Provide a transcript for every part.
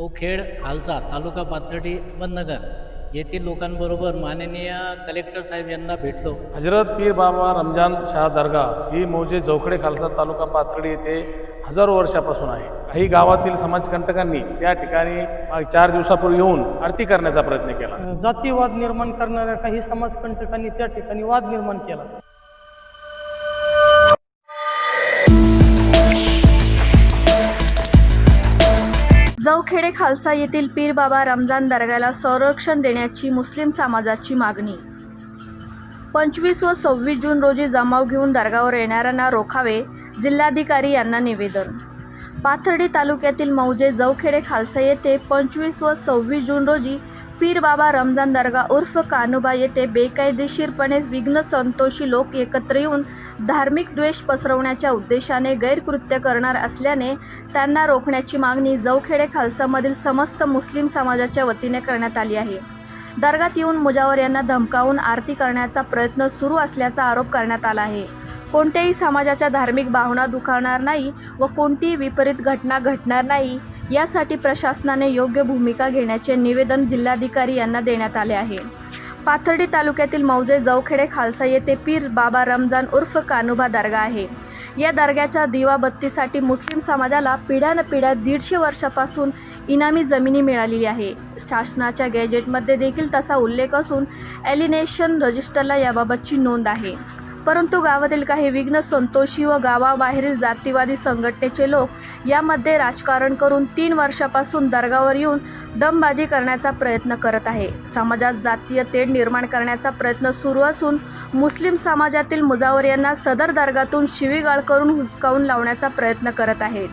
चौखेड खालसा तालुका पाथर्डी अहमदनगर येथील लोकांबरोबर माननीय कलेक्टर साहेब यांना भेटलो. हजरत पीर बाबा रमजान शाह दर्गा ही मौजे जौखडे खालसा तालुका पाथर्डी येथे हजारो वर्षापासून आहे. काही गावातील समाजकंटकांनी त्या ठिकाणी चार दिवसापूर्वी येऊन आरती करण्याचा प्रयत्न केला. जातीवाद निर्माण करणाऱ्या काही समाजकंटकांनी त्या ठिकाणी वाद निर्माण केला. जवखेडे खालसा येथील पीर बाबा रमजान दर्ग्याला संरक्षण देण्याची मुस्लिम समाजाची मागणी. पंचवीस व सव्वीस जून रोजी जमाव घेऊन दर्गावर येणाऱ्यांना रोखावे जिल्हाधिकारी यांना निवेदन. पाथर्डी तालुक्यातील मौजे जवखेडे खालसा येथे पंचवीस व सव्वीस जून रोजी पीर बाबा रमजान दर्गा उर्फ कानुबा येथे बेकायदेशीरपणे विघ्न संतोषी लोक एकत्र येऊन धार्मिक द्वेष पसरवण्याच्या उद्देशाने गैरकृत्य करणार असल्याने त्यांना रोखण्याची मागणी जवखेडे खालसामधील समस्त मुस्लिम समाजाच्या वतीने करण्यात आली आहे. दर्गात येऊन मुजावर यांना धमकावून आरती करण्याचा प्रयत्न सुरू असल्याचा आरोप करण्यात आला आहे. कोणत्याही समाजाच्या धार्मिक भावना दुखावणार नाही व कोणतीही विपरीत घटना घटणार नाही यासाठी प्रशासनाने योग्य भूमिका घेण्याचे निवेदन जिल्हाधिकारी यांना देण्यात आले आहे. पाथर्डी तालुक्यातील मौजे जवखेडे खालसा येथे पीर बाबा रमजान उर्फ कानुबा दर्गा आहे. या दर्ग्याच्या दिवाबत्तीसाठी मुस्लिम समाजाला पिढ्यानपिढ्या दीडशे वर्षापासून इनामी जमिनी मिळालेली आहे. शासनाच्या गॅजेटमध्ये देखील तसा उल्लेख असून ॲलिनेशन रजिस्टरला याबाबतची नोंद आहे. परंतु गावातील काही विघ्न संतोषी व गावाबाहेरील जातीवादी संघटनेचे लोक यामध्ये राजकारण करून तीन वर्षापासून दर्गावर येऊन दमबाजी करण्याचा प्रयत्न करत आहे. समाजात जातीय तेढ निर्माण करण्याचा प्रयत्न सुरू असून मुस्लिम समाजातील मुजावर यांना सदर दर्गातून शिवीगाळ करून हुसकावून लावण्याचा प्रयत्न करत आहेत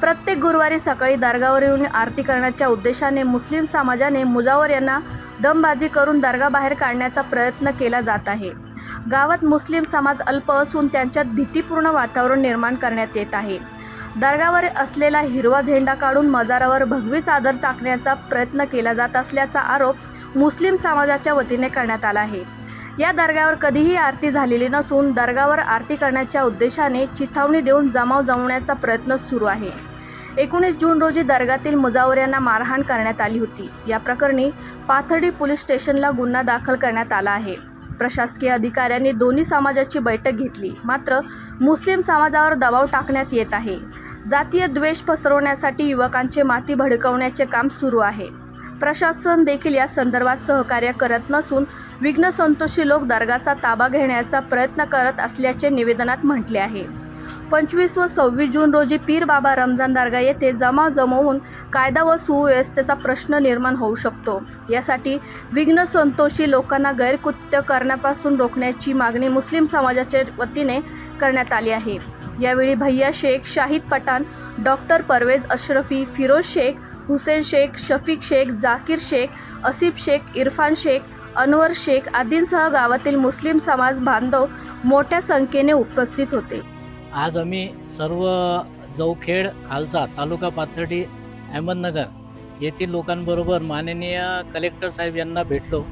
प्रत्येक गुरुवारी सकाळी दर्गावर येऊन आरती करण्याच्या उद्देशाने मुस्लिम समाजाने मुजावर यांना दमबाजी करून दर्गाबाहेर काढण्याचा प्रयत्न केला जात आहे. गावात मुस्लिम समाज अल्प असून त्यांच्यात भीतीपूर्ण वातावरण निर्माण करण्यात येत आहे. दर्गावर असलेला हिरवा झेंडा काढून मजारावर भगवी चादर टाकण्याचा प्रयत्न केला जात असल्याचा आरोप मुस्लिम समाजाच्या वतीने करण्यात आला आहे. या दर्ग्यावर कधीही आरती झालेली नसून दर्गावर आरती करण्याच्या उद्देशाने चिथावणी देऊन जमाव जमवण्याचा प्रयत्न सुरू आहे. एकोणीस जून रोजी दर्गातील मुजावर यांना मारहाण करण्यात आली होती. या प्रकरणी पाथर्डी पोलीस स्टेशनला गुन्हा दाखल करण्यात आला आहे. प्रशासकीय अधिकाऱ्यांनी दोन्ही समाजाची बैठक घेतली. मात्र मुस्लिम समाजावर दबाव टाकण्यात येत आहे. जातीय द्वेष पसरवण्यासाठी युवकांचे माती भडकवण्याचे काम सुरू आहे. प्रशासन देखील या संदर्भात सहकार्य करत नसून विघ्नसंतोषी लोक दर्गाचा ताबा घेण्याचा प्रयत्न करत असल्याचे निवेदनात म्हटले आहे. पंचवीस व सव्वीस जून रोजी पीर बाबा रमजान दर्गा येथे जमा जमवून कायदा व सुव्यवस्थेचा प्रश्न निर्माण होऊ शकतो. यासाठी विघ्न संतोषी लोकांना गैरकृत्य करण्यापासून रोखण्याची मागणी मुस्लिम समाजाच्या वतीने करण्यात आली आहे. यावेळी भैया शेख शाहिद पठाण डॉक्टर परवेज अशरफी फिरोज शेख हुसेन शेख शफीक शेख जाकीर शेख असिफ शेख इरफान शेख अनवर शेख आदींसह गावातील मुस्लिम समाज बांधव मोठ्या संख्येने उपस्थित होते. आज आम्ही सर्व जवखेड खालसा तालुका पाथर्डी अहमदनगर येथील लोकांबरोबर माननीय कलेक्टर साहेब यांना भेटलो.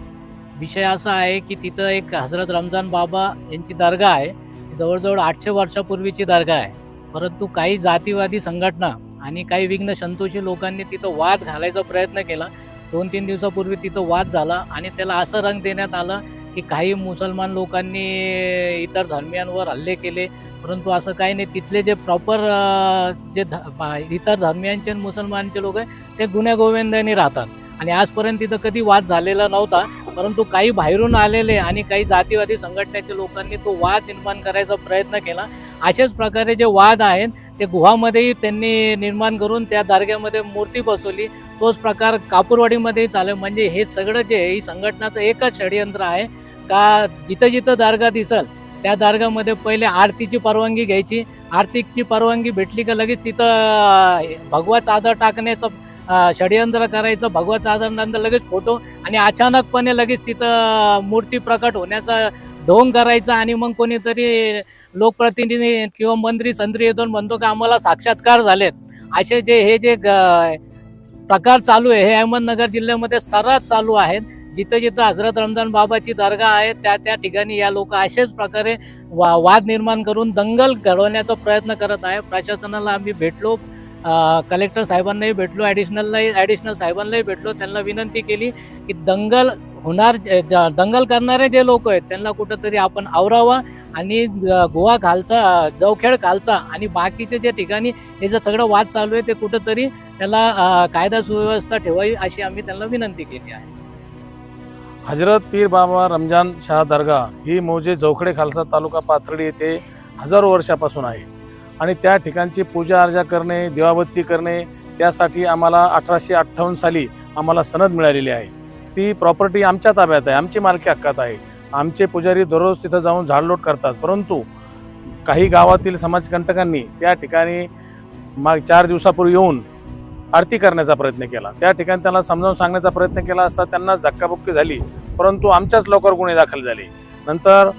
विषय असा आहे की तिथं एक हजरत रमजान बाबा यांची दर्गा आहे. जवळजवळ आठशे वर्षापूर्वीची दर्गा आहे. परंतु काही जातीवादी संघटना आणि काही विघ्न संतोषी लोकांनी तिथं वाद घालायचा प्रयत्न केला. दोन तीन दिवसापूर्वी तिथं वाद झाला आणि त्याला असं रंग देण्यात आलं की काही मुसलमान लोकांनी इतर धर्मियांवर हल्ले केले परंतु असं काही नाही. तिथले जे प्रॉपर जे ध इतर धर्मियांचे आणि मुसलमानचे लोक आहे ते गुन्ह्या गोविंदाने राहतात. आणि आजपर्यंत तिथं कधी वाद झालेला नव्हता परंतु काही बाहेरून आलेले आणि काही जातीवादी संघटनेच्या लोकांनी तो वाद निर्माण करायचा प्रयत्न केला. अशाच प्रकारे जे वाद आहेत ते गुहामध्येही त्यांनी निर्माण करून त्या दारग्यामध्ये मूर्ती बसवली. तोच प्रकार कापूरवाडीमध्येही चालू म्हणजे हे सगळं जे ही संघटनाचं एकच षडयंत्र आहे. का जिथं जिथं दर्गा दिसल त्या दर्गामध्ये पहिले आरतीची परवानगी घ्यायची. आरतीची परवानगी भेटली का लगेच तिथं भगवा चादर टाकण्याचं षड्यंत्र षडयंत्र करायचं भगवा चादरनंतर लगेच फोटो आणि अचानकपणे लगेच तिथं मूर्ती प्रकट होण्याचा ढोंग करायचा आणि मग कोणीतरी लोकप्रतिनिधी किंवा मंत्री संत्री येतो म्हणतो की आम्हाला साक्षात्कार झालेत. असे जे हे जे ग- प्रकार चालू आहे हे अहमदनगर जिल्ह्यामध्ये सर्रास चालू आहेत. जिथं जिथं हजरत रमजान बाबाची दर्गा आहे त्या त्या ठिकाणी या लोक अशाच प्रकारे वा वाद निर्माण करून दंगल घडवण्याचा प्रयत्न करत आहे. प्रशासनाला आम्ही भेटलो. कलेक्टर साहेबांनाही भेटलो. ॲडिशनललाही ॲडिशनल साहेबांनाही भेटलो. त्यांना विनंती केली की दंगल होणार जे- ज- दंगल करणारे जे लोक आहेत त्यांना कुठंतरी आपण आवरावा आणि गोवा खालचा जवखेड खालचा आणि बाकीचे जे ठिकाणी हे जे सगळं वाद चालू आहे ते कुठंतरी त्याला कायदा सुव्यवस्था ठेवावी अशी आम्ही त्यांना विनंती केली आहे. हजरत पीर बाबा रमजान शाह दर्गा ही मौजे चौकडे खालसा तालुका पाथर्डी येथे हजारो वर्षापासून आहे. आणि त्या ठिकाणची पूजा अर्चा करणे दिवाबत्ती करणे त्यासाठी आम्हाला अठराशे अठ्ठावन्न साली आम्हाला सनद मिळालेली आहे. ती प्रॉपर्टी आमच्या ताब्यात आहे आमची मालकी हक्कात आहे. आमचे पुजारी दररोज तिथं जाऊन झाडलोट करतात. परंतु काही गावातील समाजकंटकांनी त्या ठिकाणी माग चार दिवसापूर्वी येऊन आरती करण्याचा प्रयत्न केला. त्या ठिकाणी त्यांना समजावून सांगण्याचा प्रयत्न केला असता त्यांनाच धक्काबुक्की झाली परंतु आमच्याच लवकर गुन्हे दाखल झाले. नंतर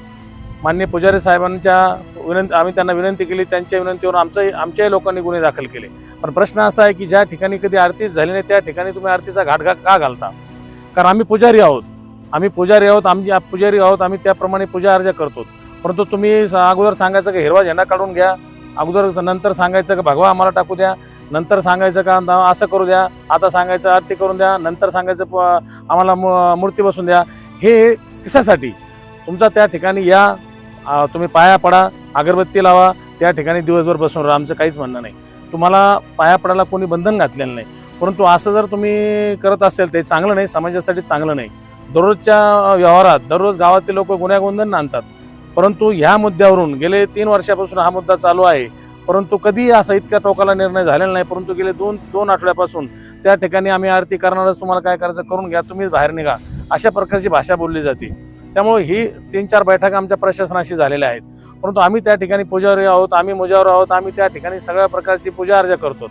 मान्य पुजारी साहेबांच्या विनंती आम्ही त्यांना विनंती केली त्यांच्या विनंतीवर आमचंही आमच्याही लोकांनी गुन्हे दाखल केले. पण प्रश्न असा आहे की ज्या ठिकाणी कधी आरतीच झाली नाही त्या ठिकाणी तुम्ही आरतीचा घाट घा का घालता? कारण आम्ही पुजारी आहोत. आम्ही पुजारी आहोत आम्ही पुजारी आहोत आम्ही त्याप्रमाणे पूजा अर्जा करतो. परंतु तुम्ही स- अगोदर सांगायचं की हिरवा झेंडा काढून घ्या अगोदर नंतर सांगायचं की भगवा आम्हाला टाकू द्या नंतर सांगायचं का असं करू द्या आता सांगायचं आरती करून द्या नंतर सांगायचं प- आम्हाला मूर्ती बसून द्या. हे कशासाठी? तुमचा त्या ठिकाणी या तुम्ही पाया पडा अगरबत्ती लावा त्या ठिकाणी दिवसभर बसून राहा आमचं काहीच म्हणणं नाही. तुम्हाला पाया पडायला कोणी बंधन घातलेलं नाही. परंतु असं जर तुम्ही करत असेल ते चांगलं नाही समाजासाठी चांगलं नाही. दररोजच्या व्यवहारात दररोज गावातील लोक गुन्ह्यागोंधन आणतात. परंतु ह्या मुद्द्यावरून गेले तीन वर्षापासून हा मुद्दा चालू आहे. परंतु कधीही असा इतक्या टोकाला निर्णय झालेला नाही परंतु गेले दोन दोन आठवड्यापासून त्या ठिकाणी आम्ही आरती करणारच तुम्हाला काय करायचं करून घ्या तुम्ही बाहेर निघा अशा प्रकारची भाषा बोलली जाते. त्यामुळे ही तीन चार बैठका आमच्या प्रशासनाशी झालेल्या आहेत. परंतु आम्ही त्या ठिकाणी पुजारी आहोत आम्ही मुजावर आहोत आम्ही त्या ठिकाणी सगळ्या प्रकारची पूजा अर्जा करतो.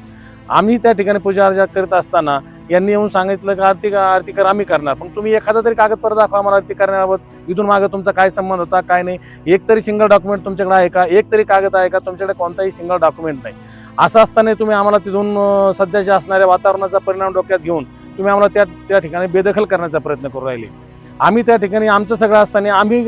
आम्ही त्या ठिकाणी पूजा अर्चा करत असताना यांनी येऊन सांगितलं की आरती आरती कर आम्ही करणार. पण तुम्ही एखादा तरी कागदपत्र दाखवा आम्हाला आरती करण्याबाबत. इथून मागं तुमचा काय संबंध होता काय नाही? एक तरी सिंगल डॉक्युमेंट तुमच्याकडे आहे का? एक तरी कागद आहे का? तुमच्याकडे कोणताही सिंगल डॉक्युमेंट नाही. असं असताना तुम्ही आम्हाला तिथून अं, सध्याच्या असणाऱ्या वातावरणाचा परिणाम डोक्यात घेऊन तुम्ही आम्हाला त्या त्या ठिकाणी बेदखल करण्याचा प्रयत्न करू राहिले. आम्ही त्या ठिकाणी आमचं सगळं असताना आम्ही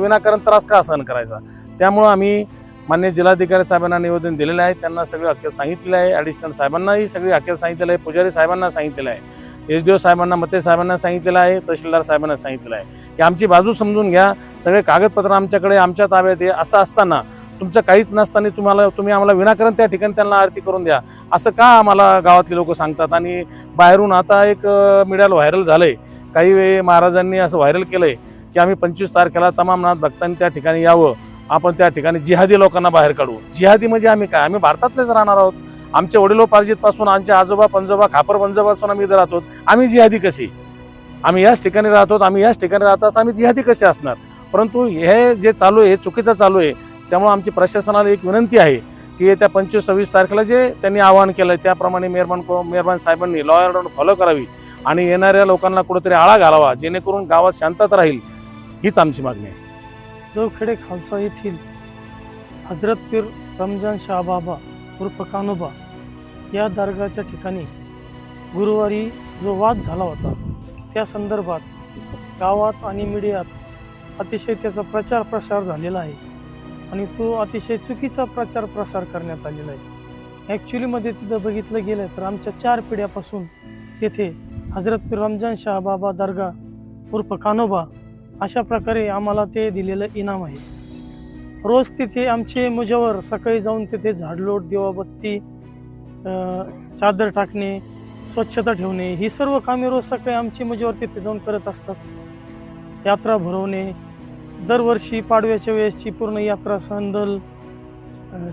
विनाकारण त्रास का सहन करायचा? त्यामुळं आम्ही मान्य जिल्हाधिकारी साहेबांना निवेदन दिलेलं आहे. त्यांना सगळी अखेर सांगितलेलं आहे. ॲडिशनल साहेबांनाही सगळी अखेर सांगितलेलं आहे. पुजारी साहेबांना सांगितलेलं आहे. एच डी ओ साहेबांना मते साहेबांना सांगितलेलं आहे. तहसीलदार साहेबांना सांगितलेलं आहे. की आमची बाजू समजून घ्या. सगळे कागदपत्र आमच्याकडे आमच्या ताब्यात आहे. असं असताना तुमचं काहीच नसताना तुम्हाला तुम्ही आम्हाला विनाकारण त्या ठिकाणी त्यांना आरती करून द्या. असं का आम्हाला गावातले लोक सांगतात? आणि बाहेरून आता एक मीडियाला व्हायरल झालंय. काही वेळी महाराजांनी असं व्हायरल केलंय की आम्ही पंचवीस तारखेला तमामनाथ भक्तांनी त्या ठिकाणी यावं. आपण त्या ठिकाणी जिहादी लोकांना बाहेर काढू. जिहादी म्हणजे आम्ही काय? आम्ही भारतातलेच राहणार आहोत. आमच्या वडिलोपार्जित पासून आमचे आजोबा पंजोबा खापर पंजोबापासून आम्ही इथं राहतो. आम्ही जिहादी कशी आम्ही याच ठिकाणी राहतो आम्ही याच ठिकाणी राहतात आम्ही जिहादी कसे असणार? परंतु हे जे चालू आहे हे चुकीचं चालू आहे त्यामुळे आमची प्रशासनाला एक विनंती आहे की येत्या पंचवीस सव्वीस तारखेला जे त्यांनी आवाहन केलं त्याप्रमाणे मेहरबान को मेहरबान साहेबांनी लॉ अँड फॉलो करावी आणि येणाऱ्या लोकांना कुठेतरी आळा घालावा जेणेकरून गावात शांतता राहील हीच आमची मागणी आहे. जवखेडे खालसा येथील हजरत पीर रमजान शाह बाबा उर्फ कानोबा या दर्गाच्या ठिकाणी गुरुवारी जो वाद झाला होता त्या संदर्भात गावात आणि मीडियात अतिशय त्याचा प्रचार प्रसार झालेला आहे आणि तो अतिशय चुकीचा प्रचार प्रसार करण्यात आलेला आहे. ॲक्च्युलीमध्ये तिथं बघितलं गेलं तर आमच्या चार पिढ्यापासून तेथे हजरत पीर रमजान शाह बाबा दर्गा उर्फ कानोबा अशा प्रकारे आम्हाला ते दिलेलं इनाम आहे. रोज तिथे आमचे मुजावर सकाळी जाऊन तिथे झाडलोट दिवाबत्ती चादर टाकणे स्वच्छता ठेवणे ही सर्व कामे रोज सकाळी आमचे मुजावर तिथे जाऊन करत असतात. यात्रा भरवणे दरवर्षी पाडव्याच्या वेळेसची पूर्ण यात्रा संदल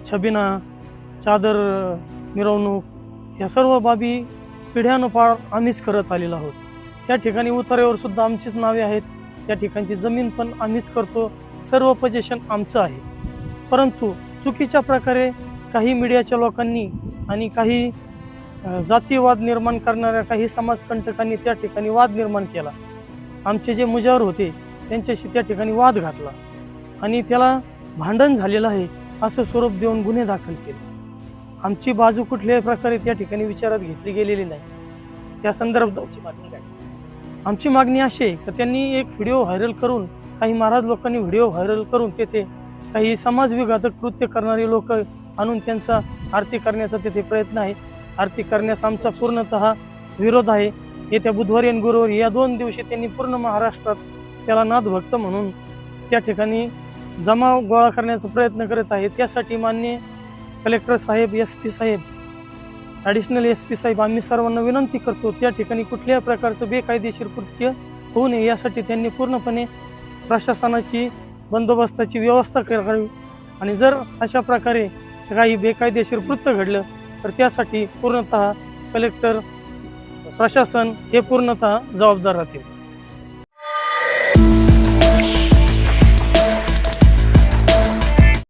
छबिना चादर मिरवणूक या सर्व बाबी पिढ्यानुपार आम्हीच करत आलेलो आहोत. त्या ठिकाणी उतार्यावर सुद्धा आमचीच नावे आहेत. त्या ठिकाणची जमीन पण आम्हीच करतो. सर्व पजेशन आमचं आहे. परंतु चुकीच्या प्रकारे काही मीडियाच्या लोकांनी आणि काही जातीवाद निर्माण करणाऱ्या काही समाजकंटकांनी त्या ठिकाणी वाद निर्माण केला. आमचे जे मुजावर होते त्यांच्याशी त्या ठिकाणी वाद घातला. आणि त्याला भांडण झालेलं आहे असं स्वरूप देऊन गुन्हे दाखल केले. आमची बाजू कुठल्याही प्रकारे त्या ठिकाणी विचारात घेतली गेलेली नाही. त्या संदर्भात आमची मागणी अशी आहे की त्यांनी एक व्हिडिओ व्हायरल करून काही महाराज लोकांनी व्हिडिओ व्हायरल करून तेथे काही समाजविघातक कृत्य करणारी लोक आणून त्यांचा आरती करण्याचा तेथे प्रयत्न आहे. आरती करण्यास आमचा पूर्णतः विरोध आहे. येत्या बुधवारी आणि गुरुवारी या दोन दिवशी त्यांनी पूर्ण महाराष्ट्रात त्याला नादभक्त म्हणून त्या ठिकाणी जमाव गोळा करण्याचा प्रयत्न करत आहे त्यासाठी मान्य कलेक्टर साहेब एस पी साहेब ॲडिशनल एस पी साहेब आम्ही सर्वांना विनंती करतो त्या ठिकाणी कुठल्याही प्रकारचं बेकायदेशीर कृत्य होऊ नये यासाठी त्यांनी पूर्णपणे प्रशासनाची बंदोबस्ताची व्यवस्था करावी. आणि जर अशा प्रकारे काही बेकायदेशीर कृत्य घडलं तर त्यासाठी पूर्णतः कलेक्टर प्रशासन हे पूर्णतः जबाबदार राहतील.